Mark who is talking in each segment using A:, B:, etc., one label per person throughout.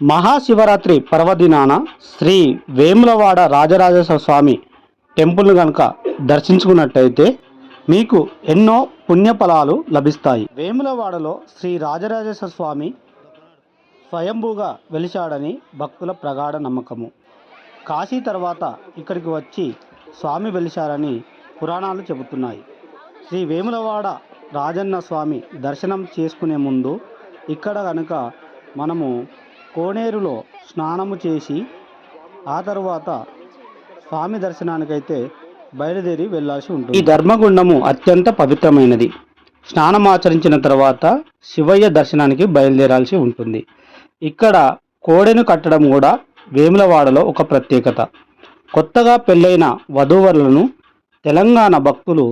A: మహాశివరాత్రి పర్వదినాన శ్రీ వేములవాడ రాజరాజేశ్వర స్వామి టెంపుల్ను కనుక దర్శించుకున్నట్టయితే మీకు ఎన్నో పుణ్యఫలాలు లభిస్తాయి. వేములవాడలో శ్రీ రాజరాజేశ్వర స్వామి స్వయంభూగా వెలిశాడని భక్తుల ప్రగాఢ నమ్మకము. కాశీ తర్వాత ఇక్కడికి వచ్చి స్వామి వెలిశారని పురాణాలు చెబుతున్నాయి. శ్రీ వేములవాడ రాజన్న స్వామి దర్శనం చేసుకునే ముందు ఇక్కడ కనుక మనము కోనేరులో స్నానము చేసి ఆ తర్వాత స్వామి దర్శనానికైతే బయలుదేరి వెళ్ళాల్సి ఉంటుంది. ఈ ధర్మగుండము అత్యంత పవిత్రమైనది. స్నానం ఆచరించిన తర్వాత శివయ్య దర్శనానికి బయలుదేరాల్సి ఉంటుంది. ఇక్కడ కోడెను కట్టడం కూడా వేములవాడలో ఒక ప్రత్యేకత. కొత్తగా పెళ్ళైన వధూవరులను తెలంగాణ భక్తులు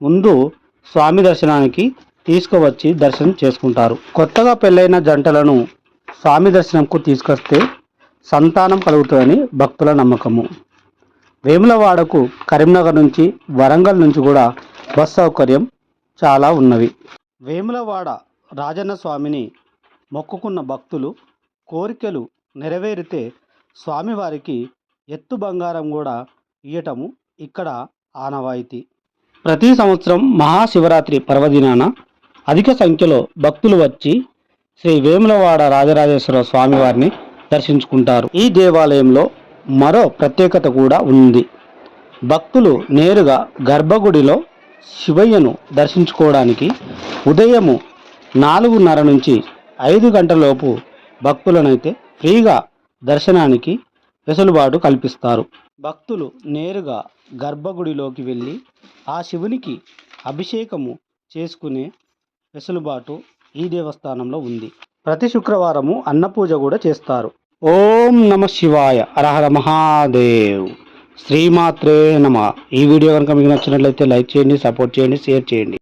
A: ముందు స్వామి దర్శనానికి తీసుకువచ్చి దర్శనం చేసుకుంటారు. కొత్తగా పెళ్ళైన జంటలను స్వామి దర్శనంకు తీసుకొస్తే సంతానం కలుగుతుందని భక్తుల నమ్మకము. వేములవాడకు కరీంనగర్ నుంచి వరంగల్ నుంచి కూడా బస్ సౌకర్యం చాలా ఉన్నవి. వేములవాడ రాజన్న స్వామిని మొక్కుకున్న భక్తులు కోరికలు నెరవేరితే స్వామివారికి ఎత్తు బంగారం కూడా ఇయ్యటము ఇక్కడ ఆనవాయితీ. ప్రతి సంవత్సరం మహాశివరాత్రి పర్వదినాన అధిక సంఖ్యలో భక్తులు వచ్చి శ్రీ వేములవాడ రాజరాజేశ్వర స్వామివారిని దర్శించుకుంటారు. ఈ దేవాలయంలో మరో ప్రత్యేకత కూడా ఉంది. భక్తులు నేరుగా గర్భగుడిలో శివయ్యను దర్శించుకోవడానికి ఉదయము నాలుగున్నర నుంచి ఐదు గంటలలోపు భక్తులనైతే ఫ్రీగా దర్శనానికి వెసులుబాటు కల్పిస్తారు. భక్తులు నేరుగా గర్భగుడిలోకి వెళ్ళి ఆ శివునికి అభిషేకము చేసుకునే వెసులుబాటు ఈ దేవస్థానంలో ఉంది. ప్రతి శుక్రవారము అన్నపూజ కూడా చేస్తారు. ఓం నమ శివాయ. అరహర మహాదేవ్. శ్రీమాత్రే నమ. ఈ వీడియో కనుక మీకు నచ్చినట్లయితే లైక్ చేయండి సపోర్ట్ చేయండి షేర్ చేయండి.